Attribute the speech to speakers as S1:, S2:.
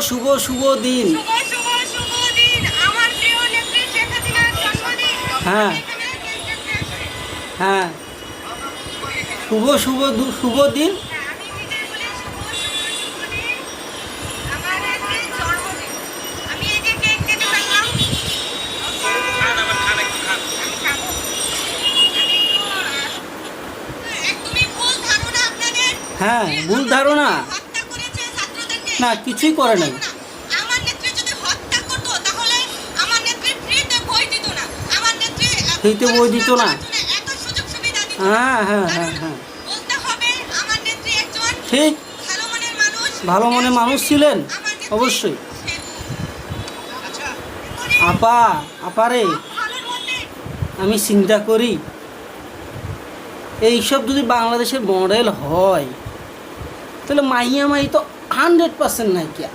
S1: শুভ শুভ দিন। হ্যাঁ। হ্যাঁ। শুভ শুভ শুভ দিন।
S2: হ্যাঁ, আমি নিজেই বলি শুভ শুভ শুভ দিন। আমার নেত্রীর জন্মদিন। আমি এই যে কেক কেটে রাখলাম। আমি খাব। আমি একটু, আহ, একদমই ভুল ধারণা।
S1: না, কিছুই করে নাই।
S2: ফ্রিতে বই দিত না।
S1: হ্যাঁ হ্যাঁ হ্যাঁ হ্যাঁ। ঠিক।
S2: ভালো মনে মানুষ।
S1: ছিলেন অবশ্যই।
S2: আচ্ছা
S1: আপা আপারে আমি চিন্তা করি এইসব যদি বাংলাদেশের মডেল হয় তাহলে মাইয়া মাই তো हंड्रेड परसेंट नहीं किया।